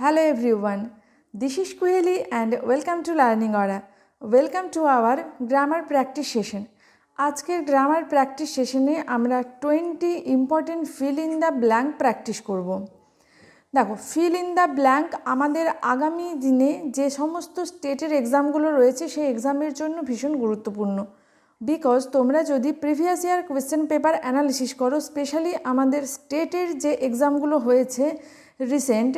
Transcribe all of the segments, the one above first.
Hello everyone, this is Kuheli and welcome to Learning Aura. Welcome to our grammar practice session. আজকের grammar practice সেশনে আমরা twenty important fill in the blank practice করব দেখো feel in the blank আমাদের আগামী দিনে যে সমস্ত স্টেটের এক্সামগুলো রয়েছে সেই এক্সামের জন্য ভীষণ গুরুত্বপূর্ণ বিকজ তোমরা যদি previous year question paper analysis করো স্পেশালি আমাদের স্টেটের যে এক্সামগুলো হয়েছে রিসেন্ট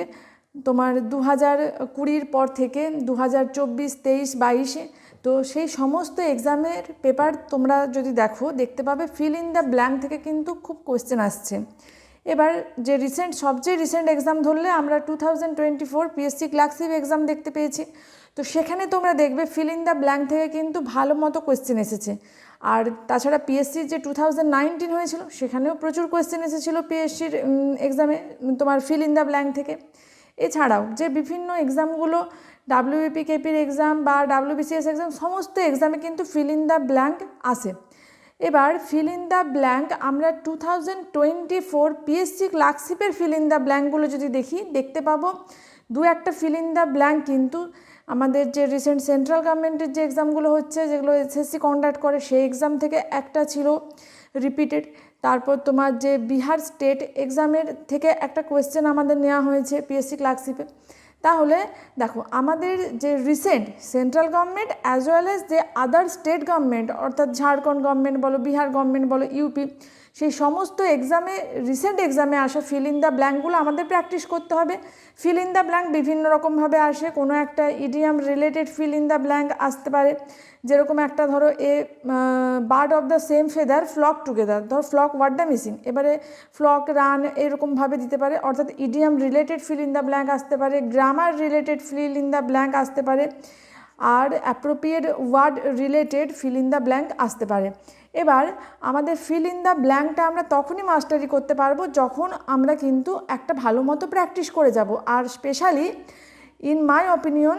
তোমার দু হাজার কুড়ির পর থেকে দু হাজার চব্বিশ, তেইশ, বাইশে, তো সেই সমস্ত এক্সামের পেপার তোমরা যদি দেখো, দেখতে পাবে ফিল ইন দ্য ব্ল্যাঙ্ক থেকে কিন্তু খুব কোয়েশ্চেন আসছে। এবার যে রিসেন্ট সবচেয়ে রিসেন্ট এক্সাম ধরলে আমরা two thousand twenty four PSC clerkship exam দেখতে পেয়েছি। তো সেখানে তোমরা দেখবে ফিল ইন দ্য ব্ল্যাঙ্ক থেকে কিন্তু ভালো মতো কোয়েশ্চেন এসেছে। আর তাছাড়া পিএসসির যে টু থাউজেন্ড নাইনটিন হয়েছিল, সেখানেও প্রচুর কোয়েশ্চেন এসেছিল পিএসসির এক্সামে তোমার ফিল ইন দ্য ব্ল্যাঙ্ক থেকে। এছাড়াও যে বিভিন্ন এক্সামগুলো ডাব্লিউবিপি কেপির এক্সাম বা ডাব্লিউবিসিএস এক্সাম সমস্ত এক্সামে কিন্তু ফিল ইন দ্য ব্ল্যাঙ্ক আসে এবার ফিল ইন দ্য ব্ল্যাঙ্ক আমরা two thousand twenty four PSC ক্লার্কশিপের fill in the ব্ল্যাঙ্কগুলো যদি দেখি, দেখতে পাবো। দু একটা ফিল ইন দ্য ব্ল্যাঙ্ক কিন্তু আমাদের যে রিসেন্ট সেন্ট্রাল গভর্নমেন্টের যে এক্সামগুলো হচ্ছে, যেগুলো এসএসসি কন্ডাক্ট করে, সেই এক্সাম থেকে একটা ছিল রিপিটেড তারপর তোমার যে বিহার স্টেট এক্সামের থেকে একটা কোয়েশ্চেন আমাদের নেওয়া হয়েছে পিএসসি ক্লার্কশিপে তাহলে দেখো, আমাদের যে recent central government as well as যে আদার স্টেট গভর্নমেন্ট অর্থাৎ ঝাড়খণ্ড গভর্নমেন্ট বলো, বিহার গভর্নমেন্ট বলো ইউপি সেই সমস্ত এক্সামে রিসেন্ট এক্সামে আসা ফিল ইন দ্য ব্ল্যাঙ্কগুলো আমাদের প্র্যাকটিস করতে হবে। ফিল ইন দ্য ব্ল্যাঙ্ক বিভিন্ন রকমভাবে আসে, কোনো একটা idiom related fill in the blank আসতে পারে। যেরকম একটা ধরো a bird of the same feather flock together ধর ফ্লক ওয়ার্ডটা মিসিং এবারে ফ্লক রান এরকমভাবে দিতে পারে, অর্থাৎ idiom related fill in the blank আসতে পারে grammar related fill in the blank আসতে পারে, আর appropriate word related fill in the blank আসতে পারে। এবার আমাদের ফিল ইন দ্য ব্ল্যাঙ্কটা আমরা তখনই মাস্টারি করতে পারব যখন আমরা কিন্তু একটা ভালো মতো প্র্যাকটিস করে যাব। আর specially in my opinion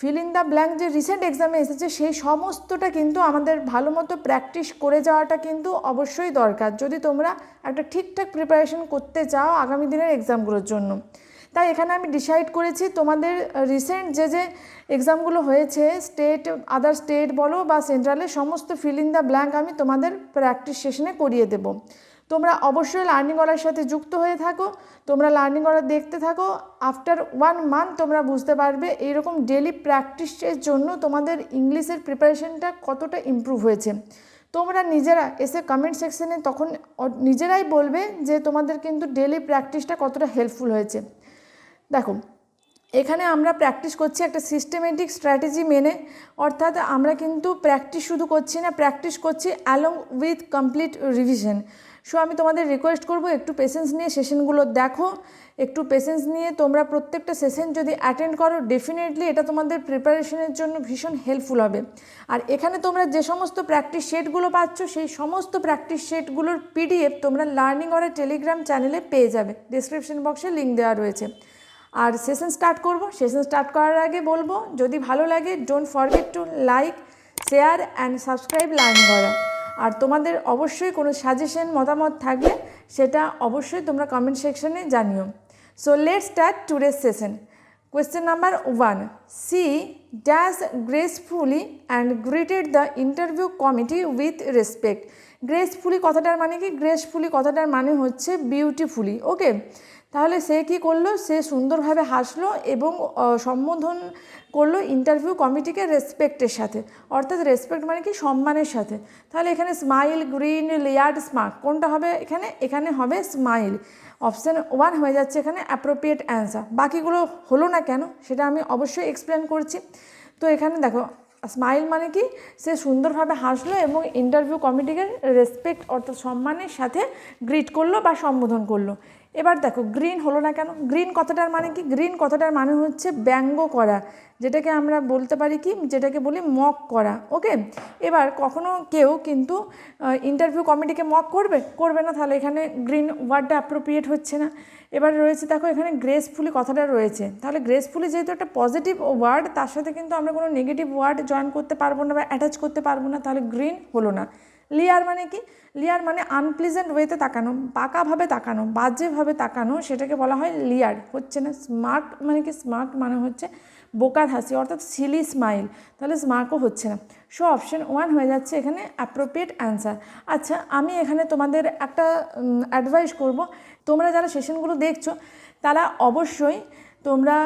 fill in the blank যে রিসেন্ট এক্সামে এসেছে সেই সমস্তটা কিন্তু আমাদের ভালো মতো প্র্যাকটিস করে যাওয়াটা কিন্তু অবশ্যই দরকার। যদি তোমরা একটা ঠিকঠাক প্রিপারেশন করতে চাও আগামী দিনের এক্সামগুলোর জন্য। তাই এখানে আমি ডিসাইড করেছি তোমাদের রিসেন্ট যে যে এক্সামগুলো হয়েছে স্টেট আদার স্টেট বলো বা সেন্ট্রালের সমস্ত ফিল ইন দ্য ব্ল্যাঙ্ক আমি তোমাদের প্র্যাকটিস সেশনে করিয়ে দেবো। তোমরা অবশ্যই লার্নিং অর্ডার সাথে যুক্ত হয়ে থাকো, তোমরা লার্নিং অর্ডার দেখতে থাকো আফটার ওয়ান মান্থ তোমরা বুঝতে পারবে এইরকম ডেলি প্র্যাকটিসের জন্য তোমাদের ইংলিশের প্রিপারেশনটা কতটা ইম্প্রুভ হয়েছে। তোমরা নিজেরা এসে কমেন্ট সেকশনে তখন নিজেরাই বলবে যে তোমাদের কিন্তু ডেলি প্র্যাকটিসটা কতটা হেল্পফুল হয়েছে। দেখো এখানে আমরা প্র্যাকটিস করছি একটা সিস্টেমেটিক স্ট্র্যাটেজি মেনে, অর্থাৎ আমরা কিন্তু প্র্যাকটিস শুধু করছি না প্র্যাকটিস করছি along with complete revision so আমি তোমাদের রিকোয়েস্ট করব একটু পেশেন্স নিয়ে সেশনগুলো দেখো। একটু পেশেন্স নিয়ে তোমরা প্রত্যেকটা সেশন যদি অ্যাটেন্ড করো ডেফিনেটলি এটা তোমাদের প্রিপারেশনের জন্য ভীষণ হেল্পফুল হবে। আর এখানে তোমরা যে সমস্ত প্র্যাকটিস সেটগুলো পাচ্ছ, সেই সমস্ত প্র্যাকটিস সেটগুলোর পিডিএফ তোমরা লার্নিং অরের টেলিগ্রাম চ্যানেলে পেয়ে যাবে। ডিসক্রিপশন বক্সে লিঙ্ক দেওয়া রয়েছে। আর সেশন স্টার্ট করব। সেশন স্টার্ট করার আগে বলব, যদি ভালো লাগে don't forget to like share and subscribe learning করা আর তোমাদের অবশ্যই কোনো সাজেশন মতামত থাকলে সেটা অবশ্যই তোমরা কমেন্ট সেকশনে জানিও। So let start টুডের session question number one she dash gracefully and greeted the interview committee with respect gracefully কথাটার মানে কি? গ্রেসফুলি কথাটার মানে হচ্ছে বিউটিফুলি ওকে তাহলে সে কি করল? সে সুন্দরভাবে হাসলো এবং সম্বোধন করল ইন্টারভিউ কমিটিকে রেসপেক্টের সাথে। অর্থাৎ রেসপেক্ট মানে কি? সম্মানের সাথে। তাহলে এখানে স্মাইল গ্রিন লেয়ার্ড স্মার্ট কোনটা হবে এখানে? এখানে হবে স্মাইল অপশান ওয়ান হয়ে যাচ্ছে এখানে অ্যাপ্রোপ্রিয়েট অ্যান্সার বাকিগুলো হলো না কেন? সেটা আমি অবশ্যই এক্সপ্লেন করছি। তো এখানে দেখো স্মাইল মানে কি? সে সুন্দরভাবে হাসলো এবং ইন্টারভিউ কমিটিকে রেসপেক্ট অর্থাৎ সম্মানের সাথে গ্রিট করল বা সম্বোধন করল। এবার দেখো গ্রিন হলো না কেন? গ্রিন কথাটার মানে কি? গ্রিন কথাটার মানে হচ্ছে ব্যঙ্গ করা, যেটাকে আমরা বলতে পারি কি? যেটাকে বলি মক করা ওকে এবার কখনো কেউ কিন্তু ইন্টারভিউ কমিটিকে মক করবে? করবে না, তাহলে এখানে গ্রিন ওয়ার্ডটা অ্যাপ্রোপ্রিয়েট হচ্ছে না। এবার রয়েছে দেখো, এখানে গ্রেসফুলি কথাটা রয়েছে। তাহলে গ্রেসফুলি যেহেতু একটা পজিটিভ ওয়ার্ড তার সাথে কিন্তু আমরা কোনো নেগেটিভ ওয়ার্ড জয়েন করতে পারব না বা অ্যাটাচ করতে পারব না, তাহলে গ্রিন হলো না। লিয়ার মানে কি? লিয়ার মানে আনপ্লিজেন্ট ওয়েতে তাকানো, পাকাভাবে তাকানো, বাজেভাবে তাকানো, সেটাকে বলা হয় লিয়ার হচ্ছে না স্মার্ট মানে কি? স্মার্ট মানে হচ্ছে বোকার হাসি, অর্থাৎ সিলি স্মাইল তাহলে স্মার্টও হচ্ছে না। সো অপশন ওয়ান হয়ে যাচ্ছে এখানে অ্যাপ্রোপ্রিয়েট অ্যান্সার আচ্ছা আমি এখানে তোমাদের একটা অ্যাডভাইস করব। তোমরা যারা সেশনগুলো দেখছ, তারা অবশ্যই তোমরা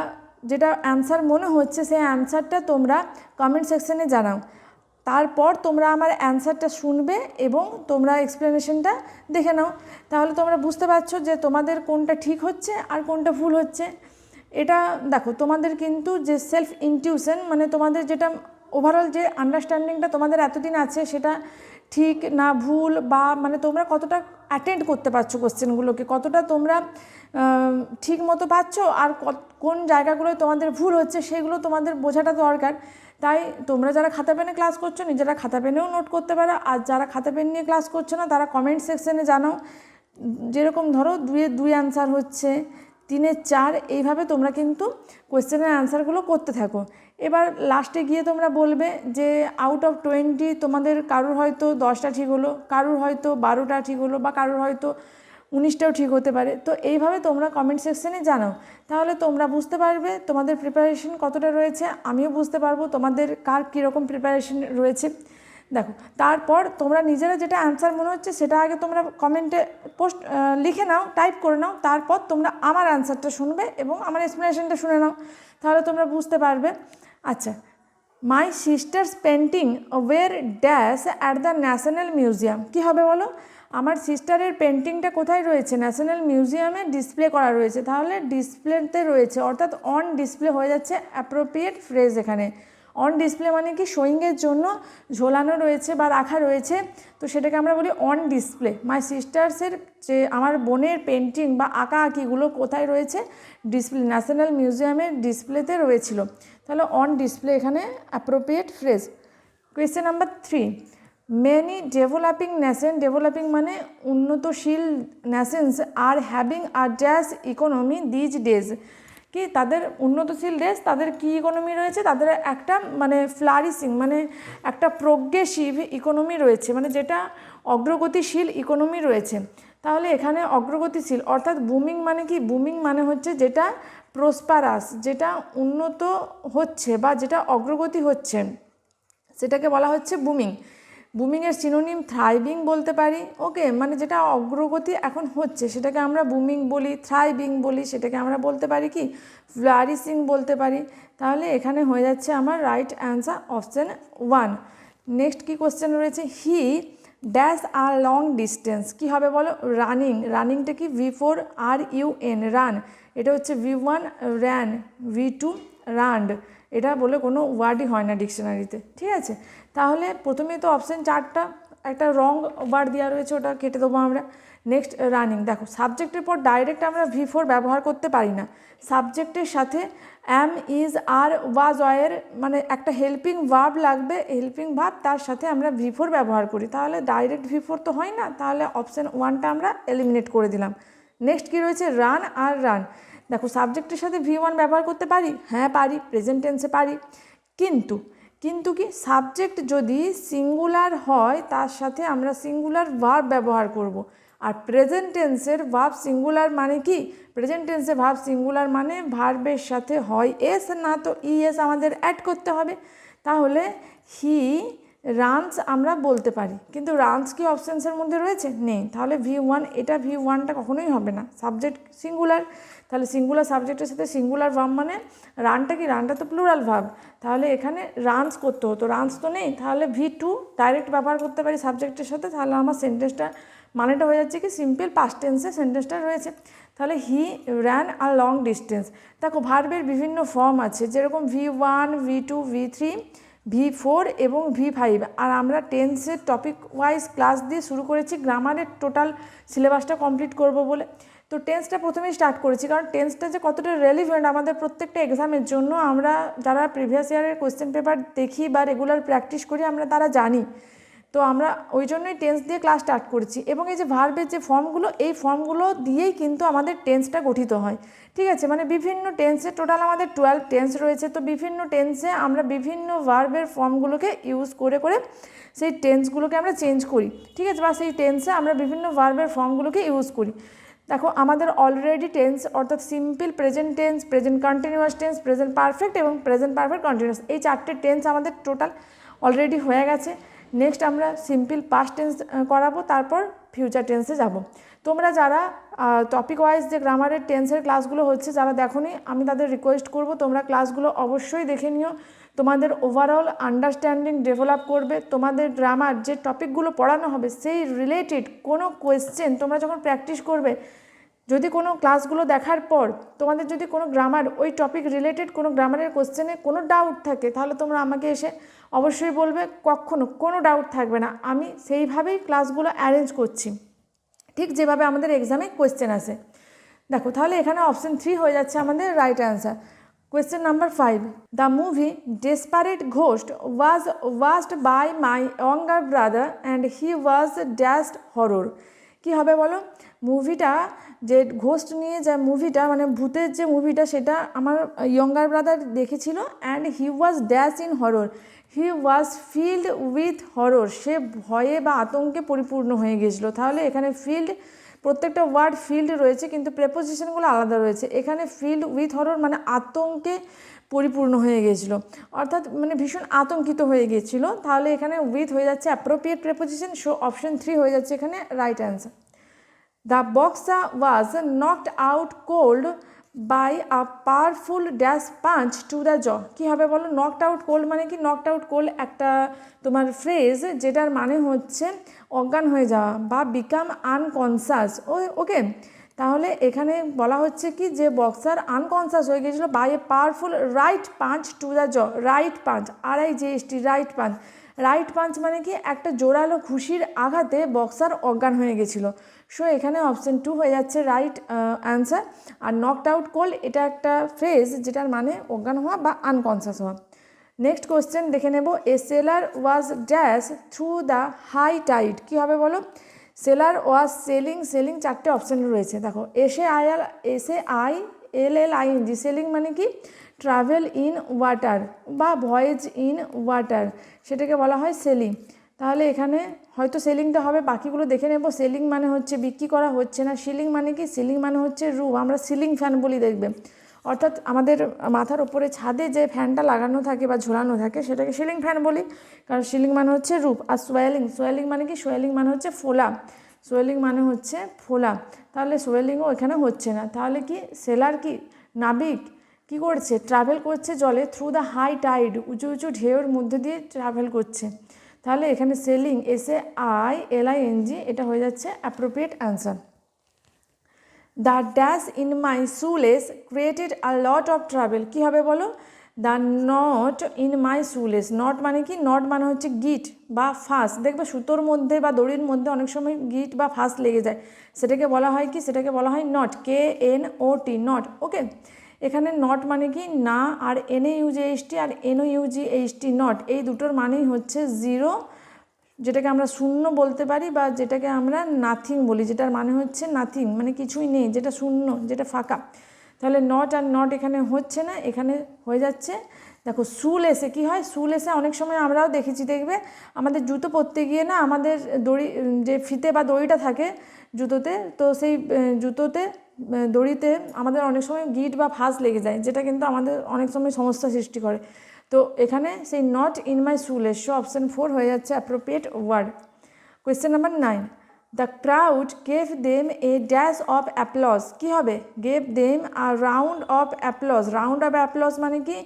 যেটা অ্যান্সার মনে হচ্ছে, সেই অ্যান্সারটা তোমরা কমেন্ট সেকশনে জানাও। তারপর তোমরা আমার অ্যান্সারটা শুনবে এবং তোমরা এক্সপ্লেনেশনটা দেখে নাও। তাহলে তোমরা বুঝতে পারছ যে তোমাদের কোনটা ঠিক হচ্ছে আর কোনটা ভুল হচ্ছে। এটা দেখো, তোমাদের কিন্তু যে সেলফ ইনটিউশন মানে তোমাদের যেটা ওভারঅল যে আন্ডারস্ট্যান্ডিংটা তোমাদের এতদিন আছে, সেটা ঠিক না ভুল বা মানে তোমরা কতটা অ্যাটেন্ড করতে পারছ কোশ্চেনগুলোকে কতটা তোমরা ঠিক মতো পাচ্ছ আর কোন জায়গাগুলোয় তোমাদের ভুল হচ্ছে, সেগুলো তোমাদের বোঝাটা দরকার। তাই তোমরা যারা খাতা পেনে ক্লাস করছ, নিজেরা খাতা পেনেও নোট করতে পারো। আর যারা খাতা পেন নিয়ে ক্লাস করছ না, তারা কমেন্ট সেকশনে জানাও। যেরকম ধরো দুয়ে দুই অ্যান্সার হচ্ছে তিনের চার, এইভাবে তোমরা কিন্তু কোয়েশ্চেনের অ্যান্সারগুলো করতে থাকো। এবার লাস্টে গিয়ে তোমরা বলবে যে আউট অফ টোয়েন্টি তোমাদের কারুর হয়তো দশটা ঠিক হলো, কারুর হয়তো বারোটা ঠিক হলো, বা কারুর হয়তো উনিশটাও ঠিক হতে পারে। তো এইভাবে তোমরা কমেন্ট সেকশনে জানাও। তাহলে তোমরা বুঝতে পারবে তোমাদের প্রিপারেশন কতটা রয়েছে। আমিও বুঝতে পারব তোমাদের কার কীরকম প্রিপারেশন রয়েছে। দেখো, তারপর তোমরা নিজেরা যেটা অ্যান্সার মনে হচ্ছে সেটা আগে তোমরা কমেন্টে পোস্ট লিখে নাও টাইপ করে নাও। তারপর তোমরা আমার অ্যান্সারটা শুনবে এবং আমার এক্সপ্লেনেশনটা শুনে নাও। তাহলে তোমরা বুঝতে পারবে। আচ্ছা my sister's painting were dash at the national museum কী হবে বলো? আমার সিস্টারের পেন্টিংটা কোথায় রয়েছে? ন্যাশনাল মিউজিয়ামে ডিসপ্লে করা রয়েছে। তাহলে ডিসপ্লেতে রয়েছে। অর্থাৎ অন ডিসপ্লে হয়ে যাচ্ছে অ্যাপ্রোপ্রিয়েট ফ্রেজ এখানে। অন ডিসপ্লে মানে কি? শোয়িংয়ের জন্য ঝোলানো রয়েছে বা রাখা রয়েছে। তো সেটাকে আমরা বলি অন ডিসপ্লে মাই সিস্টার্সের যে আমার বোনের পেন্টিং বা আঁকা আঁকিগুলো কোথায় রয়েছে? ডিসপ্লে ন্যাশনাল মিউজিয়ামের ডিসপ্লেতে রয়েছিল। তাহলে অন ডিসপ্লে এখানে appropriate phrase question number three many developing nation developing মানে উন্নতশীল nations are having a dash economy these days কি? তাদের উন্নতশীল দেশ, তাদের কি ইকোনমি রয়েছে? তাদের একটা মানে ফ্লারিসিং মানে একটা প্রোগ্রেসিভ ইকোনমি রয়েছে মানে যেটা অগ্রগতিশীল ইকোনমি রয়েছে। তাহলে এখানে অগ্রগতিশীল, অর্থাৎ বুমিং মানে কি? বুমিং মানে হচ্ছে যেটা প্রসপারাস যেটা উন্নত হচ্ছে বা যেটা অগ্রগতি হচ্ছে। সেটাকে বলা হচ্ছে বুমিং বুমিংয়ের সিনোনিম থ্রাইভিং বলতে পারি। ওকে মানে যেটা অগ্রগতি এখন হচ্ছে, সেটাকে আমরা বুমিং বলি থ্রাইভিং বলি, সেটাকে আমরা বলতে পারি কি? ফ্লারিসিং বলতে পারি। তাহলে এখানে হয়ে যাচ্ছে আমার right answer option one next কি কোশ্চেন রয়েছে? He dash a long distance কী হবে বলো? রানিং রানিংটা কি? V four R U N run এটা হচ্ছে V one ran V two ran এটা বলে কোনো ওয়ার্ডই হয় না ডিকশনারিতে ঠিক আছে? তাহলে প্রথমেই তো অপশান চারটা, একটা রং ওয়ার্ড দেওয়া রয়েছে ওটা কেটে দেবো আমরা। নেক্সট রানিং দেখো সাবজেক্টের পর ডাইরেক্ট আমরা ভি ফোর ব্যবহার করতে পারি না। সাবজেক্টের সাথে অ্যাম ইজ আর ওয়াজ ওয়ের মানে একটা হেল্পিং ভাব লাগবে হেল্পিং ভার্ব তার সাথে আমরা ভি ফোর ব্যবহার করি। তাহলে ডাইরেক্ট ভি ফোর তো হয় না, তাহলে অপশান ওয়ানটা আমরা এলিমিনেট করে দিলাম। নেক্সট কী রয়েছে? রান আর রান দেখো সাবজেক্টের সাথে ভি ওয়ান ব্যবহার করতে পারি? হ্যাঁ পারি প্রেজেন্ট টেন্সে পারি। কিন্তু কিন্তু কি সাবজেক্ট যদি সিঙ্গুলার হয়, তার সাথে আমরা সিঙ্গুলার ভার্ব ব্যবহার করব। আর প্রেজেন্ট টেন্সের ভার্ব সিঙ্গুলার মানে কি? প্রেজেন্ট টেন্সে ভার্ব সিঙ্গুলার মানে ভার্বের সাথে হয় এস না তো ই এস আমাদের অ্যাড করতে হবে। তাহলে হি রানস আমরা বলতে পারি। কিন্তু রানস কি অপশানসের মধ্যে রয়েছে? নেই। তাহলে ভি ওয়ান এটা ভি ওয়ানটা কখনোই হবে না। সাবজেক্ট সিঙ্গুলার তাহলে সিঙ্গুলার সাবজেক্টের সাথে সিঙ্গুলার ভাব মানে রানটা কি? রানটা তো প্লুরাল ভাব তাহলে এখানে রানস করতে হতো। রানস তো নেই। তাহলে ভি টু ডাইরেক্ট ব্যবহার করতে পারি সাবজেক্টের সাথে। তাহলে আমার সেন্টেন্সটা মানেটা হয়ে যাচ্ছে কি? সিম্পল পাস্ট টেন্সে সেন্টেন্সটা রয়েছে। তাহলে he ran R long distance দেখো ভার্বের বিভিন্ন ফর্ম আছে। যেরকম V one V two V three V four এবং ভি ফাইভ আর আমরা টেন্সের টপিক ওয়াইজ ক্লাস দিয়ে শুরু করেছি। গ্রামারের টোটাল সিলেবাসটা কমপ্লিট করব বলে। তো টেন্সটা প্রথমেই স্টার্ট করেছি, কারণ টেন্সটা যে কতটা রেলিভেন্ট আমাদের প্রত্যেকটা এক্সামের জন্য আমরা যারা প্রিভিয়াস ইয়ারের কোয়েশ্চেন পেপার দেখি বা রেগুলার প্র্যাকটিস করি আমরা তারা জানি। তো আমরা ওই জন্যই টেন্স দিয়ে ক্লাস স্টার্ট করছি এবং এই যে ভার্বের যে ফর্মগুলো এই ফর্মগুলো দিয়েই কিন্তু আমাদের টেন্সটা গঠিত হয়। ঠিক আছে? মানে বিভিন্ন টেন্সে টোটাল আমাদের টুয়েলভ টেন্স রয়েছে, তো বিভিন্ন টেন্সে আমরা বিভিন্ন ভার্বের ফর্মগুলোকে ইউজ করে করে সেই টেন্সগুলোকে আমরা চেঞ্জ করি। ঠিক আছে? বা সেই টেন্সে আমরা বিভিন্ন ভার্বের ফর্মগুলোকে ইউজ করি। দেখো, আমাদের অলরেডি টেন্স অর্থাৎ simple present tense present continuous tense present perfect এবং প্রেজেন্ট পারফেক্ট কন্টিনিউয়াস এই চারটে টেন্স আমাদের টোটাল অলরেডি হয়ে গেছে। নেক্সট আমরা সিম্পল পাস্ট টেন্স করাবো, তারপর ফিউচার টেন্সে যাব। তোমরা যারা টপিক ওয়াইজ যে গ্রামারের টেন্সের ক্লাসগুলো হচ্ছে, যারা দেখোনি, আমি তাদের রিকোয়েস্ট করব, তোমরা ক্লাসগুলো অবশ্যই দেখে নিও। তোমাদের ওভারঅল আন্ডারস্ট্যান্ডিং ডেভেলপ করবে, তোমাদের গ্রামার যে টপিকগুলো পড়ানো হবে, সেই রিলেটেড কোনো কোয়েশ্চেন তোমরা যখন প্র্যাকটিস করবে, যদি কোনো ক্লাসগুলো দেখার পর তোমাদের যদি কোনো গ্রামার ওই টপিক রিলেটেড কোনো গ্রামারের কোশ্চেনে কোনো ডাউট থাকে, তাহলে তোমরা আমাকে এসে অবশ্যই বলবে, কখনো কোনো ডাউট থাকবে না। আমি সেইভাবেই ক্লাসগুলো অ্যারেঞ্জ করছি। ঠিক যেভাবে আমাদের এক্সামে কোয়েশ্চেন আসে। দেখো, তাহলে এখানে অপশন থ্রি হয়ে যাচ্ছে আমাদের right answer question number five the movie desperate ghost was watched by my younger brother and he was dash horror কী হবে বলো? মুভিটা যে ঘোস্ট নিয়ে যে মুভিটা মানে ভূতের যে মুভিটা সেটা আমার ইয়ঙ্গার ব্রাদার দেখেছিল and he was dash in horror he was filled with horror সে ভয়ে বা আতঙ্কে পরিপূর্ণ হয়ে গেছিল। তাহলে এখানে ফিল্ড প্রত্যেকটা ওয়ার্ড ফিল্ড রয়েছে, কিন্তু প্রেপোজিশনগুলো আলাদা রয়েছে। এখানে ফিল্ড উইথ হরর মানে আতঙ্কে পরিপূর্ণ হয়ে গেছিল অর্থাৎ মানে ভীষণ আতঙ্কিত হয়ে গেছিল তাহলে এখানে উইথ হয়ে যাচ্ছে appropriate preposition so option three হয়ে যাচ্ছে এখানে right answer the boxer was knocked out cold by a powerful dash punch to the jaw কী হবে বলো? নকড আউট কোল্ড মানে কি? নকড আউট কোল্ড একটা তোমার ফ্রেজ যেটার মানে হচ্ছে অজ্ঞান হয়ে যাওয়া বা বিকাম আনকনসাস ও, ওকে? তাহলে এখানে বলা হচ্ছে কি যে বক্সার আনকনসাস হয়ে গিয়েছিল by a powerful right punch to the jaw right punch R I G S T right punch right punch মানে কি? একটা জোরালো খুশির আঘাতে বক্সার অজ্ঞান হয়ে গেছিল সো এখানে অপশন টু হয়ে যাচ্ছে রাইট অ্যান্সার আর নকড আউট কোল এটা একটা ফ্রেজ যেটার মানে অজ্ঞান হওয়া বা আনকনসাস হওয়া। নেক্সট কোশ্চেন দেখে নেব। A sailor was dash through the high tide কী হবে বলো? সেলার ওয়াজ সেলিং সেলিং চারটে অপশান রয়েছে। দেখো S A I L S A I L L I N G sailing মানে কি? ট্রাভেল ইন ওয়াটার বা ভয়েজ ইন ওয়াটার সেটাকে বলা হয় সেলিং তাহলে এখানে হয়তো সেলিংটা হবে। বাকিগুলো দেখে নেব। সেলিং মানে হচ্ছে বিক্রি করা হচ্ছে না। সিলিং মানে কি? সিলিং মানে হচ্ছে রুম আমরা সিলিং ফ্যান বলি দেখবে। অর্থাৎ আমাদের মাথার ওপরে ছাদে যে ফ্যানটা লাগানো থাকে বা ঝোলানো থাকে, সেটাকে সিলিং ফ্যান বলি। কারণ সিলিং মানে হচ্ছে রূপ আর সোয়েলিং সোয়েলিং মানে কি? সোয়েলিং মানে হচ্ছে ফোলা। সোয়েলিং মানে হচ্ছে ফোলা। তাহলে সোয়েলিংও এখানে হচ্ছে না। তাহলে কি? সেলার কি? নাবিক কি করছে? ট্রাভেল করছে জলে থ্রু দ্য হাই টাইড উঁচু উঁচু ঢেউর মধ্যে দিয়ে ট্রাভেল করছে। তাহলে এখানে sailing S I L I N G এটা হয়ে যাচ্ছে appropriate answer the dash in my shoelace created a lot of trouble কী হবে বলো? The knot in my shoelace knot মানে কি? নট মানে হচ্ছে গিট বা ফাঁস। দেখবে সুতোর মধ্যে বা দড়ির মধ্যে অনেক সময় গিট বা ফাঁস লেগে যায়। সেটাকে বলা হয় কি? সেটাকে বলা হয় knot K N O T knot okay এখানে নট মানে কি? না আর N A U G H T R N O U G H T knot এই দুটোর মানেই হচ্ছে জিরো যেটাকে আমরা শূন্য বলতে পারি বা যেটাকে আমরা নাথিং বলি, যেটার মানে হচ্ছে নাথিং মানে কিছুই নেই, যেটা শূন্য, যেটা ফাঁকা। তাহলে নট আর নট এখানে হচ্ছে না, এখানে হয়ে যাচ্ছে। দেখো সুল এসে কী হয়? সুল এসে অনেক সময় আমরাও দেখেছি, দেখবে? আমাদের জুতো পরতে গিয়ে না আমাদের দড়ি, যে ফিতে বা দড়িটা থাকে জুতোতে, তো সেই জুতোতে দড়িতে আমাদের অনেক সময় গিট বা ফাঁস লেগে যায়, যেটা কিন্তু আমাদের অনেক সময় সমস্যা সৃষ্টি করে। তো এখানে সেই knot in my shoelace so option four হয়ে যাচ্ছে appropriate word question number nine the crowd gave them a dash of applause কী হবে? Gave them a round of applause round of applause মানে কি?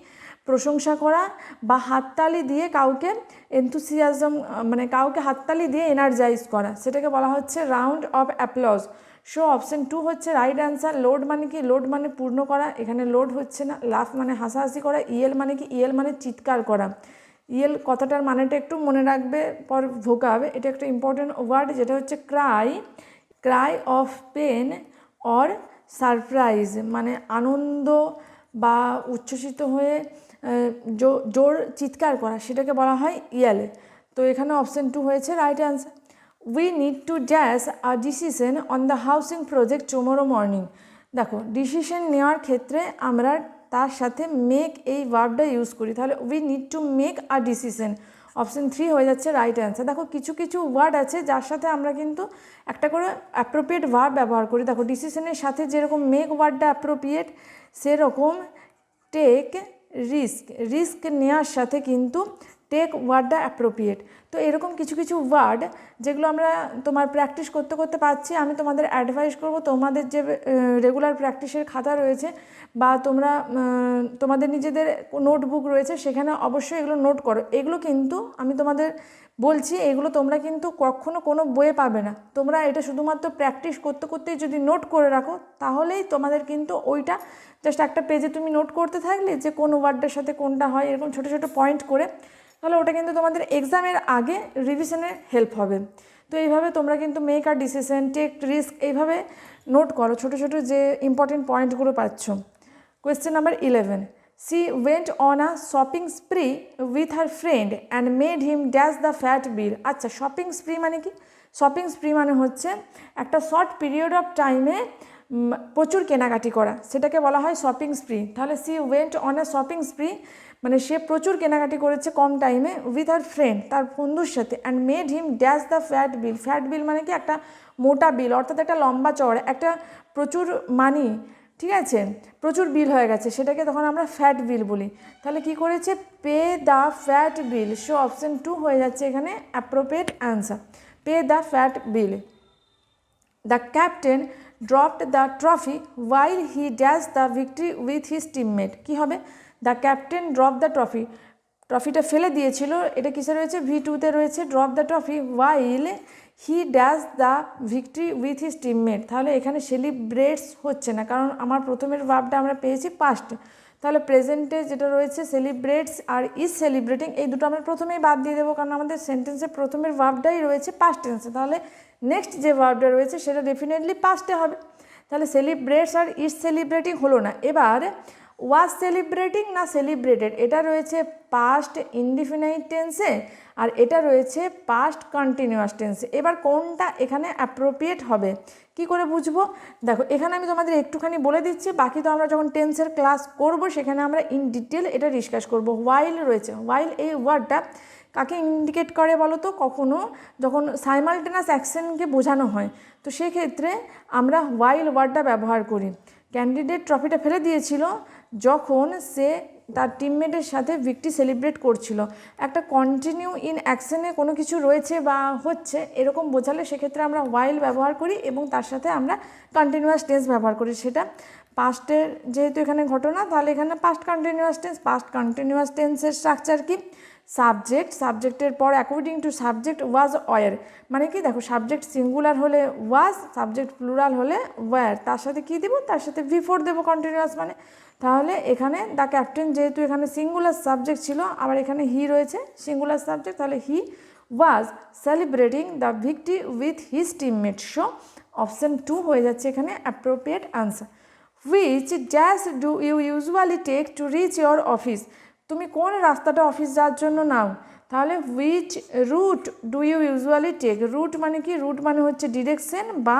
প্রশংসা করা বা হাততালি দিয়ে কাউকে এনথুসিয়াজম মানে কাউকে হাততালি দিয়ে এনার্জাইজ করা। সেটাকে বলা হচ্ছে round of applause so option two হচ্ছে রাইট অ্যান্সার লোড মানে কি? লোড মানে পূর্ণ করা, এখানে লোড হচ্ছে না লাফ মানে হাসাহাসি করা ইয়েল মানে কি? ইয়েল মানে চিৎকার করা। ইয়েল কথাটার মানেটা একটু মনে রাখবে, পর ভোকাব এটা একটা ইম্পর্টেন্ট ওয়ার্ড যেটা হচ্ছে cry cry of pain or surprise মানে আনন্দ বা উচ্ছ্বসিত হয়ে জোর চিৎকার করা, সেটাকে বলা হয় ইয়ালে তো এখানে অপশন টু হয়েছে right answer we need to dash a decision on the housing project tomorrow morning দেখো ডিসিশন নেওয়ার ক্ষেত্রে আমরা তার সাথে মেক এই ভার্বটা ইউজ করি। তাহলে we need to make a decision option three হয়ে যাচ্ছে রাইট অ্যান্সার দেখো, কিছু কিছু ওয়ার্ড আছে যার সাথে আমরা কিন্তু একটা করে অ্যাপ্রোপ্রিয়েট ভার্ব ব্যবহার করি। দেখো ডিসিশনের সাথে যেরকম মেক ওয়ার্ডটা অ্যাপ্রোপ্রিয়েট সেরকম টেক রিস্ক রিস্ক নেওয়ার সাথে কিন্তু টেক ওয়ার্ডটা অ্যাপ্রোপ্রিয়েট তো এরকম কিছু কিছু ওয়ার্ড যেগুলো আমরা তোমার প্র্যাকটিস করতে করতে পাচ্ছি, আমি তোমাদের অ্যাডভাইস করব তোমাদের যে রেগুলার প্র্যাকটিসের খাতা রয়েছে বা তোমরা তোমাদের নিজেদের নোটবুক রয়েছে, সেখানে অবশ্যই এগুলো নোট করো। এগুলো কিন্তু আমি তোমাদের বলছি, এগুলো তোমরা কিন্তু কখনো কোনো বইয়ে পাবে না। তোমরা এটা শুধুমাত্র প্র্যাকটিস করতে করতেই যদি নোট করে রাখো, তাহলেই তোমাদের কিন্তু ওইটা জাস্ট একটা পেজে তুমি নোট করতে থাকলে যে কোন ওয়ার্ডের সাথে কোনটা হয়, এরকম ছোটো ছোটো পয়েন্ট করে তাহলে ওটা কিন্তু তোমাদের এক্সামের আগে রিভিশনে হেল্প হবে। তো এইভাবে তোমরা কিন্তু মেক আর ডিসিশন টেক রিস্ক এইভাবে নোট করো ছোটো ছোটো যে ইম্পর্টেন্ট পয়েন্টগুলো পাচ্ছ। Question number eleven she went on a shopping spree with her friend and made him dash the fat bill আচ্ছা শপিং স্প্রি মানে কি? শপিং স্প্রি মানে হচ্ছে একটা শর্ট পিরিয়ড অফ টাইমে প্রচুর কেনাকাটি করা। সেটাকে বলা হয় শপিং স্প্রি তাহলে she went on a shopping spree মানে সে প্রচুর কেনাকাটি করেছে কম টাইমে উইথ আর ফ্রেন্ড তার বন্ধুর সাথে and made him dash the fat bill fat bill মানে কি? একটা মোটা বিল অর্থাৎ একটা লম্বা চড় একটা প্রচুর মানি ঠিক আছে? প্রচুর বিল হয়ে গেছে, সেটাকে তখন আমরা ফ্যাট বিল বলি। তাহলে কি করেছে? Pay the fat bill so option two হয়ে যাচ্ছে এখানে appropriate answer pay the fat bill the captain dropped the trophy while he dashed the victory with his teammate. কী হবে? The captain drop the trophy ট্রফিটা ফেলে দিয়েছিল। এটা কিসে রয়েছে? ভি টুতে রয়েছে। Drop the trophy while he dash the victory with his teammate তাহলে এখানে সেলিব্রেটস হচ্ছে না। কারণ আমার প্রথমের ভাবটা আমরা পেয়েছি পাস্টে তাহলে প্রেজেন্টে যেটা রয়েছে সেলিব্রেটস আর ইজ সেলিব্রেটিং এই দুটো আমরা প্রথমেই বাদ দিয়ে দেবো। কারণ আমাদের সেন্টেন্সের প্রথমের ভাবটাই রয়েছে পাস্ট টেন্সে তাহলে নেক্সট যে ভাবটা রয়েছে, সেটা ডেফিনেটলি পাস্টে হবে। তাহলে সেলিব্রেটস আর ইজ সেলিব্রেটিং হলো না। এবার ওয়াজ সেলিব্রেটিং না সেলিব্রেটেড এটা রয়েছে পাস্ট ইনডিফিনাইট টেন্সে আর এটা রয়েছে পাস্ট কন্টিনিউয়াস টেন্সে এবার কোনটা এখানে অ্যাপ্রোপ্রিয়েট হবে? কি করে বুঝব? দেখো, এখানে আমি তোমাদের একটুখানি বলে দিচ্ছি, বাকি তো আমরা যখন টেন্সের ক্লাস করব, সেখানে আমরা ইন ডিটেল এটা ডিসকাস করব। ওয়াইল রয়েছে ওয়াইল এই ওয়ার্ডটা কাকে ইন্ডিকেট করে বলো তো? কখনো যখন সাইমালটেনাস অ্যাকশনকে বোঝানো হয়। তো সেক্ষেত্রে আমরা ওয়াইল ওয়ার্ডটা ব্যবহার করি। ক্যান্ডিডেট ট্রফিটা ফেলে দিয়েছিল যখন সে তার টিমমেটের সাথে ভিক্টি সেলিব্রেট করছিল। একটা কন্টিনিউ ইন অ্যাকশনে কোনো কিছু রয়েছে বা হচ্ছে, এরকম বোঝালে সেক্ষেত্রে আমরা ওয়াইল ব্যবহার করি এবং তার সাথে আমরা কন্টিনিউয়াস টেন্স ব্যবহার করি। সেটা পাস্টের যেহেতু এখানে ঘটনা, তাহলে এখানে past continuous tense past continuous টেন্সের স্ট্রাকচার কি? সাবজেক্ট সাবজেক্টের পর according to subject was were মানে কি দেখো সাবজেক্ট সিঙ্গুলার হলে ওয়াজ সাবজেক্ট প্লুরাল হলে ওয়ার তার সাথে কি দেবো? তার সাথে ভি ফোর দেবো কন্টিনিউয়াস মানে। তাহলে এখানে দ্য ক্যাপ্টেন যেহেতু এখানে সিঙ্গুলার সাবজেক্ট ছিল, আবার এখানে হি রয়েছে সিঙ্গুলার সাবজেক্ট তাহলে he was celebrating the victory with his teammate so option two হয়ে যাচ্ছে এখানে appropriate answer which dash do you usually take to reach your office তুমি কোন রাস্তাটা অফিস যাওয়ার জন্য নাও, তাহলে which route do you usually take route মানে কি? রুট মানে হচ্ছে ডিরেকশন বা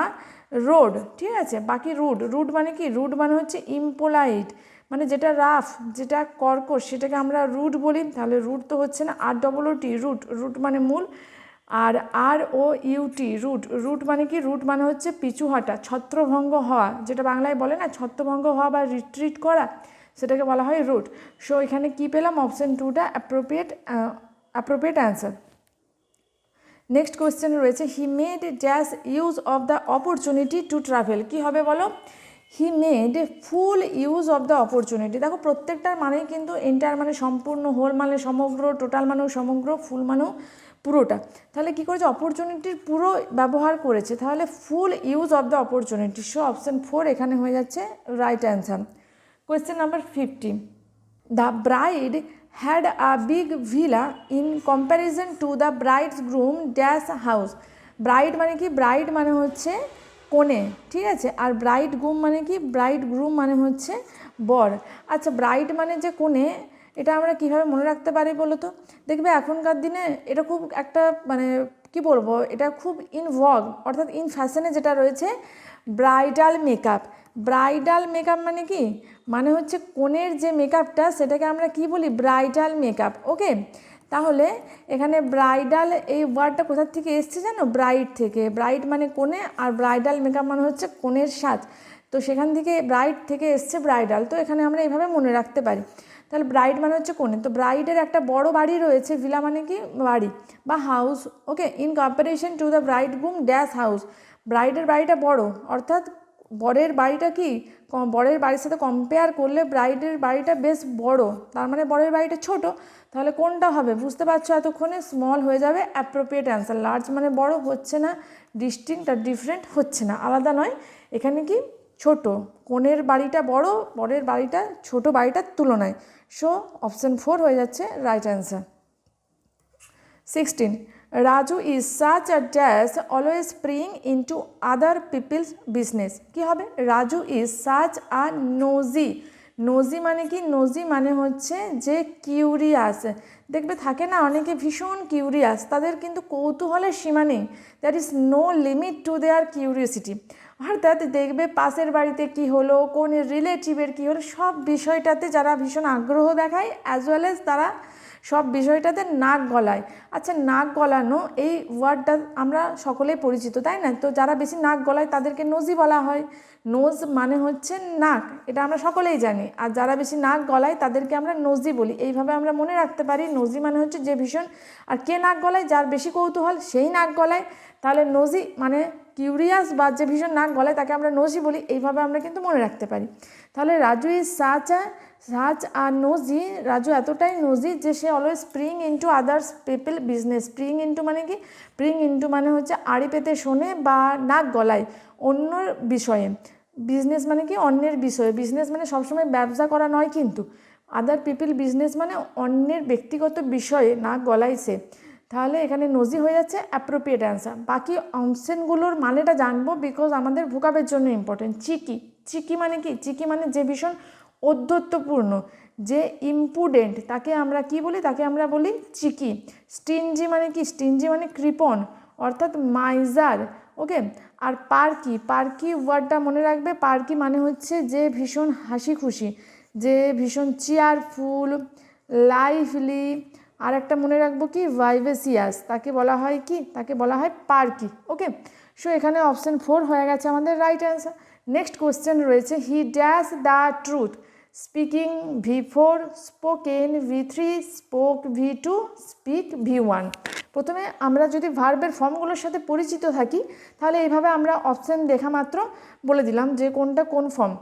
রোড ঠিক আছে? বাকি রুট রুট মানে কি? রুট মানে হচ্ছে ইম্পোলাইট মানে যেটা রাফ যেটা কর্কশ, সেটাকে আমরা রুট বলি, তাহলে রুট তো হচ্ছে না R double T root root মানে মূল, আর R O U T route route মানে কি? রুট মানে হচ্ছে পিছু হাঁটা, ছত্রভঙ্গ হওয়া, যেটা বাংলায় বলে না, ছত্রভঙ্গ হওয়া বা রিট্রিট করা সেটাকে বলা হয় রুট সো এখানে কি পেলাম? অপশন টুটা appropriate appropriate answer next question রয়েছে he made dash use of the opportunity to travel কী হবে বলো? He made full use of the opportunity দেখো, প্রত্যেকটার মানেই কিন্তু এন্টার মানে সম্পূর্ণ হোল মানে সমগ্র টোটাল মানেও সমগ্র ফুল মানেও পুরোটা। তাহলে কী করেছে? অপরচুনিটির পুরো ব্যবহার করেছে। তাহলে full use of the opportunity so option four এখানে হয়ে যাচ্ছে right answer question number fifty the bride had a big villa in comparison to the bride's groom dash house bride মানে কি? ব্রাইড মানে হচ্ছে কোণে, ঠিক আছে? আর ব্রাইড গ্রুম মানে কি? ব্রাইড গ্রুম মানে হচ্ছে বর। আচ্ছা ব্রাইড মানে যে কোণে, এটা আমরা কীভাবে মনে রাখতে পারি বলো তো দেখবে এখনকার দিনে এটা খুব একটা মানে কি বলব? এটা খুব ইন ভগ অর্থাৎ ইন ফ্যাশনে যেটা রয়েছে ব্রাইডাল মেকআপ ব্রাইডাল মেকআপ মানে কি? মানে হচ্ছে কনের যে মেকআপটা সেটাকে আমরা কি বলি? Bridal makeup, okay? তাহলে এখানে ব্রাইডাল এই ওয়ার্ডটা কোথার থেকে এসছে জানো? ব্রাইড থেকে। ব্রাইড মানে কোণে আর ব্রাইডাল মেকআপ মানে হচ্ছে কোণের সাজ। তো সেখান থেকে ব্রাইড থেকে এসছে ব্রাইডাল। তো এখানে আমরা এইভাবে মনে রাখতে পারি। তাহলে ব্রাইড মানে হচ্ছে কোণে। তো ব্রাইডের একটা বড় বাড়ি রয়েছে। ভিলা মানে কি? বাড়ি বা house, okay? In comparison to the bride groom dash house ব্রাইডের বাড়িটা বড়, অর্থাৎ বরের বাড়িটা কি? বরের বাড়ির সাথে কম্পেয়ার করলে ব্রাইডের বাড়িটা বেশ বড়। তার মানে বরের বাড়িটা ছোট। তাহলে কোনটা হবে? বুঝতে পারছ এতক্ষণে? স্মল হয়ে যাবে অ্যাপ্রোপ্রিয়েট অ্যান্সার লার্জ মানে বড় হচ্ছে না ডিস্টিংক্ট আর ডিফারেন্ট হচ্ছে না। আলাদা নয়। এখানে কি? ছোট। কোণের বাড়িটা বড়, বরের বাড়িটা ছোট বাড়িটার তুলনায়। সো অপশন ফোর হয়ে যাচ্ছে right answer sixteen Raju is such a dash always prying into other people's business কী হবে? Raju is such a nosy nosy মানে কি? নোজি মানে হচ্ছে যে কিউরিয়াস দেখবে থাকে না, অনেকে ভীষণ কিউরিয়াস তাদের কিন্তু কৌতূহলের সীমা নেই। That is no limit to their curiosity অর্থাৎ দেখবে পাশের বাড়িতে কি হলো, কোন রিলেটিভের কী হলো, সব বিষয়টাতে যারা ভীষণ আগ্রহ দেখায় অ্যাজ ওয়েল এজ তারা সব বিষয়টাতে নাক গলায়। আচ্ছা নাক গলানো এই ওয়ার্ডটা আমরা সকলেই পরিচিত, তাই না? তো যারা বেশি নাক গলায় তাদেরকে নজি বলা হয়। নোজ মানে হচ্ছে নাক, এটা আমরা সকলেই জানি। আর যারা বেশি নাক গলায় তাদেরকে আমরা নজি বলি। এইভাবে আমরা মনে রাখতে পারি, নজি মানে হচ্ছে যে ভীষণ। আর কে নাক গলায়? যার বেশি কৌতূহল, সেই নাক গলায়। তাহলে নজি মানে কিউরিয়াস বা যে ভীষণ নাক গলায় তাকে আমরা নজি বলি, এইভাবে আমরা কিন্তু মনে রাখতে পারি। তাহলে Raju is such a such R nosy Raju এতটাই নোজি যে সে always spring into others people business spring into মানে কি? স্প্রিং ইন্টু মানে হচ্ছে আড়ি পেতে শোনে বা নাক গলায় অন্যর বিষয়ে। বিজনেস মানে কি? অন্যের বিষয়ে। বিজনেস মানে সবসময় ব্যবসা করা নয় কিন্তু। আদার পিপল বিজনেস মানে অন্যের ব্যক্তিগত বিষয়ে নাক গলায় সে তাহলে এখানে নজি হয়ে যাচ্ছে অ্যাপ্রোপ্রিয়েট অ্যান্সার বাকি অপশানগুলোর মানেটা জানব বিকজ আমাদের ভোকাবের জন্য ইম্পর্টেন্ট চিকি। চিকি মানে কি? চিকি মানে যে ভীষণ অধ্যত্বপূর্ণ যে ইম্পুডেন্ট তাকে আমরা কি বলি? তাকে আমরা বলি চিকি। স্টিনজি মানে কি? স্টিনজি মানে কৃপণ, অর্থাৎ মাইজার ওকে আর পার্কি পার্কি ওয়ার্ডটা মনে রাখবে? পার্কি মানে হচ্ছে যে ভীষণ হাসি খুশি যে ভীষণ চেয়ারফুল লাইভলি আর একটা মনে রাখব কি? ভাইভেসিয়াস তাকে বলা হয় কি? তাকে বলা হয় পার্কি ওকে সো এখানে অপশান ফোর হয়ে গেছে আমাদের রাইট অ্যান্সার নেক্সট কোয়েশ্চেন রয়েছে he dash the truth speaking V four spoken V three spoke V two speak V one প্রথমে আমরা যদি ভার্বের ফর্মগুলোর সাথে পরিচিত থাকি, তাহলে এইভাবে আমরা অপশান দেখা মাত্র বলে দিলাম যে কোনটা কোন ফর্ম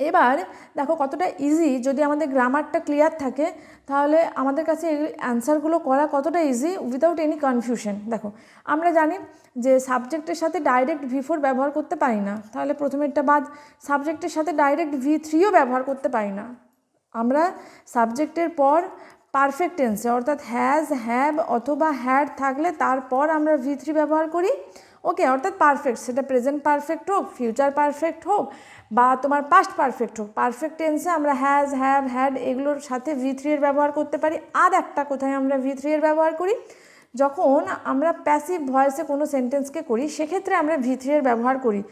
এবার দেখো কতটা ইজি যদি আমাদের গ্রামারটা ক্লিয়ার থাকে, তাহলে আমাদের কাছে এই অ্যান্সারগুলো করা কতটা ইজি উইদাউট এনি কনফিউশন দেখো, আমরা জানি যে সাবজেক্টের সাথে ডাইরেক্ট ভি ফোর ব্যবহার করতে পারি না, তাহলে প্রথমেরটা বাদ সাবজেক্টের সাথে ডাইরেক্ট ভি থ্রিও ব্যবহার করতে পারি না। আমরা সাবজেক্টের পর পারফেক্ট টেন্সে অর্থাৎ হ্যাজ হ্যাভ অথবা হ্যাড থাকলে তারপর আমরা ভি থ্রি ব্যবহার করি। ওকে অর্থাৎ পারফেক্ট সেটা প্রেজেন্ট পারফেক্ট হোক ফিউচার পারফেক্ট হোক, বা তোমার পাস্ট পারফেক্ট হোক। পারফেক্ট টেন্সে আমরা হ্যাজ হ্যাভ হ্যাড এগুলোর সাথে ভি থ্রি এর ব্যবহার করতে পারি। আর একটা কোথায় আমরা ভি থ্রি এর ব্যবহার করি? যখন আমরা প্যাসিভ ভয়েসে কোনো সেন্টেন্সকে করি, সেক্ষেত্রে আমরা ভি থ্রি এর ব্যবহার করি।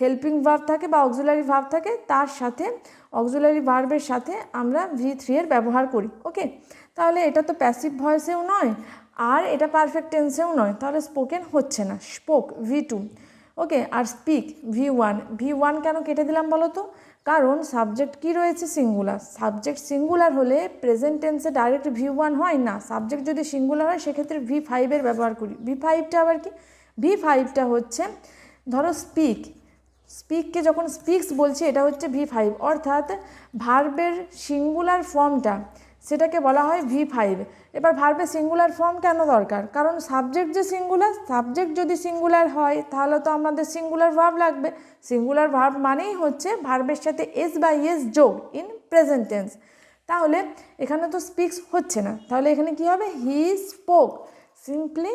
হেল্পিং ভার্ব থাকে বা অক্সুলারি ভার্ব থাকে, তার সাথে অক্সুলারি ভার্বের সাথে আমরা ভি থ্রি এর ব্যবহার করি। ওকে তাহলে এটা তো প্যাসিভ ভয়েসেও নয় আর এটা পারফেক্ট টেন্সেও নয়, তাহলে স্পোকেন হচ্ছে না। স্পোক ভি টু ওকে আর speak V one V one কেন কেটে দিলাম বলো তো? কারণ সাবজেক্ট কি রয়েছে? সিঙ্গুলার সাবজেক্ট সিঙ্গুলার হলে প্রেজেন্ট টেন্সে ডাইরেক্ট ভি ওয়ান হয় না। সাবজেক্ট যদি সিঙ্গুলার হয়, সেক্ষেত্রে ভি ফাইভের ব্যবহার করি। ভি ফাইভটা আবার কি? ভি ফাইভটা হচ্ছে, ধরো স্পিক স্পিককে যখন স্পিক্স বলছি, এটা হচ্ছে ভি ফাইভ অর্থাৎ ভার্বের সিঙ্গুলার ফর্মটা সেটাকে বলা হয় ভি ফাইভ এবার ভার্বের সিঙ্গুলার ফর্ম কেন দরকার? কারণ সাবজেক্ট যে সিঙ্গুলার সাবজেক্ট যদি সিঙ্গুলার হয়, তাহলে তো আমাদের সিঙ্গুলার ভার্ব লাগবে। সিঙ্গুলার ভার্ব মানেই হচ্ছে ভার্বের সাথে এস বা এস যোগ ইন প্রেজেন্ট টেন্স তাহলে এখানে তো স্পিক্স হচ্ছে না। তাহলে এখানে কি হবে? He spoke simply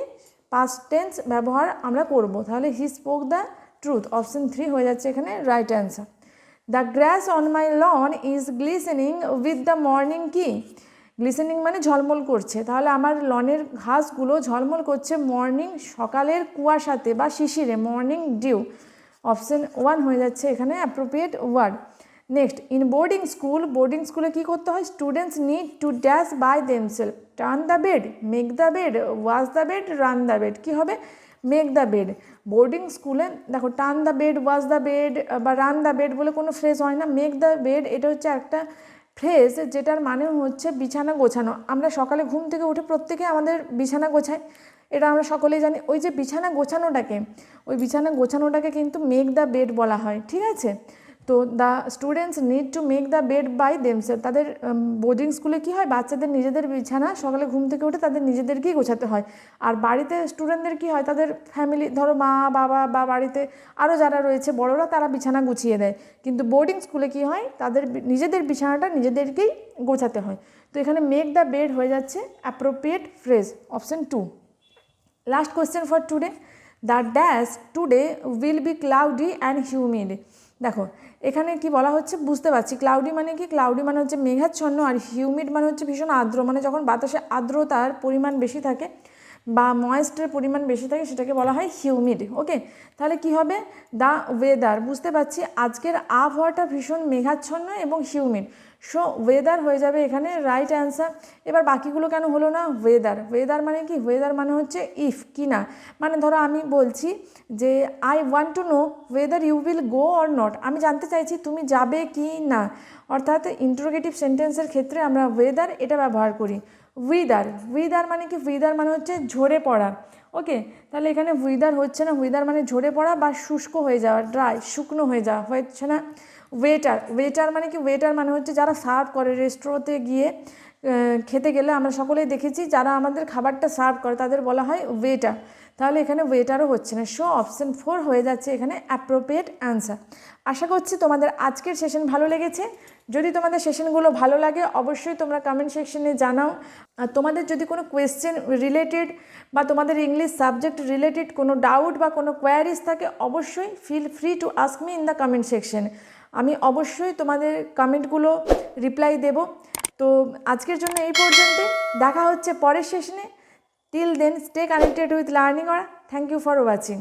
past tense ব্যবহার আমরা করব। তাহলে he spoke the truth option three হয়ে যাচ্ছে এখানে right answer the grass on my lawn is glistening with the morning কি গ্লিসেনিং মানে ঝলমল করছে। তাহলে আমার লনের ঘাসগুলো ঝলমল করছে মর্নিং সকালের কুয়াশাতে বা শিশিরে মর্নিং ডিউ অপশন ওয়ান হয়ে যাচ্ছে এখানে appropriate word next in boarding school boarding স্কুলে কী করতে হয়? Students need to dash by themselves turn the bed make the bed wash the bed run the bed কী হবে? মেক দ্য বেড বোর্ডিং স্কুলে দেখো turn the bed wash the bed বা run the bed বলে কোনো phrase হয় না। Make the bed এটা হচ্ছে একটা ফ্রেজ যেটার মানে হচ্ছে বিছানা গোছানো। আমরা সকালে ঘুম থেকে উঠে প্রত্যেকে আমাদের বিছানা গোছাই। এটা আমরা সকলেই জানি। ওই যে বিছানা গোছানোটাকে, ওই বিছানা গোছানোটাকে কিন্তু মেক দ্য বেড বলা হয়, ঠিক আছে? তো the students need to make the bed by themselves তাদের বোর্ডিং স্কুলে কী হয়? বাচ্চাদের নিজেদের বিছানা, সকালে ঘুম থেকে উঠে তাদের নিজেদেরকেই গোছাতে হয়। আর বাড়িতে স্টুডেন্টদের কী হয়? তাদের ফ্যামিলি ধরো মা, বাবা বা বাড়িতে আরও যারা রয়েছে, বড়রা তারা বিছানা গুছিয়ে দেয়। কিন্তু বোর্ডিং স্কুলে কী হয়? তাদের নিজেদের বিছানাটা নিজেদেরকেই গোছাতে হয়। তো এখানে মেক দ্য বেড হয়ে যাচ্ছে appropriate phrase option two last question for today the dash today will be cloudy and humid দেখো এখানে কি বলা হচ্ছে? বুঝতে পারছি। ক্লাউডি মানে কি? ক্লাউডি মানে হচ্ছে মেঘাচ্ছন্ন আর হিউমিড মানে হচ্ছে ভীষণ আর্দ্র। মানে যখন বাতাসে আর্দ্রতার পরিমাণ বেশি থাকে বা ময়েস্টের পরিমাণ বেশি থাকে, সেটাকে বলা হয় হিউমিড ওকে তাহলে কি হবে? দ্য ওয়েদার বুঝতে পারছি। আজকের আবহাওয়াটা ভীষণ মেঘাচ্ছন্ন এবং হিউমিড সো ওয়েদার হয়ে যাবে এখানে রাইট অ্যান্সার এবার বাকিগুলো কেন হলো না? ওয়েদার ওয়েদার মানে কি? ওয়েদার মানে হচ্ছে ইফ কি না। মানে ধরো আমি বলছি যে I want to know whether you will go or not আমি জানতে চাইছি তুমি যাবে কি না। অর্থাৎ ইন্টারোগেটিভ সেন্টেন্সের ক্ষেত্রে আমরা ওয়েদার এটা ব্যবহার করি। উইদার উইদার মানে কি? উইদার মানে হচ্ছে ঝরে পড়া। ওকে তাহলে এখানে উইদার হচ্ছে না। উইদার মানে ঝরে পড়া বা শুষ্ক হয়ে যাওয়া ড্রাই শুকনো হয়ে যাওয়া, হচ্ছে না। ওয়েটার ওয়েটার মানে কি? ওয়েটার মানে হচ্ছে যারা সার্ভ করে রেস্টুরেন্টে গিয়ে খেতে গেলে আমরা সকলেই দেখেছি যারা আমাদের খাবারটা সার্ভ করে, তাদের বলা হয় ওয়েটার তাহলে এখানে ওয়েটারও হচ্ছে না। শো অপশন ফোর হয়ে যাচ্ছে এখানে অ্যাপ্রোপ্রিয়েট অ্যান্সার আশা করছি তোমাদের আজকের সেশন ভালো লেগেছে। যদি তোমাদের সেশনগুলো ভালো লাগে, অবশ্যই তোমরা কমেন্ট সেকশনে জানাও। তোমাদের যদি কোনো কোয়েশ্চেন রিলেটেড বা তোমাদের ইংলিশ সাবজেক্ট রিলেটেড কোনো ডাউট বা কোনো কোয়ারিজ থাকে, অবশ্যই feel free to ask me in the comment section আমি অবশ্যই তোমাদের কমেন্টগুলো রিপ্লাই দেব। তো আজকের জন্য এই পর্যন্ত দেখা হচ্ছে পরের সেশনে till then stay connected with learning or thank you for watching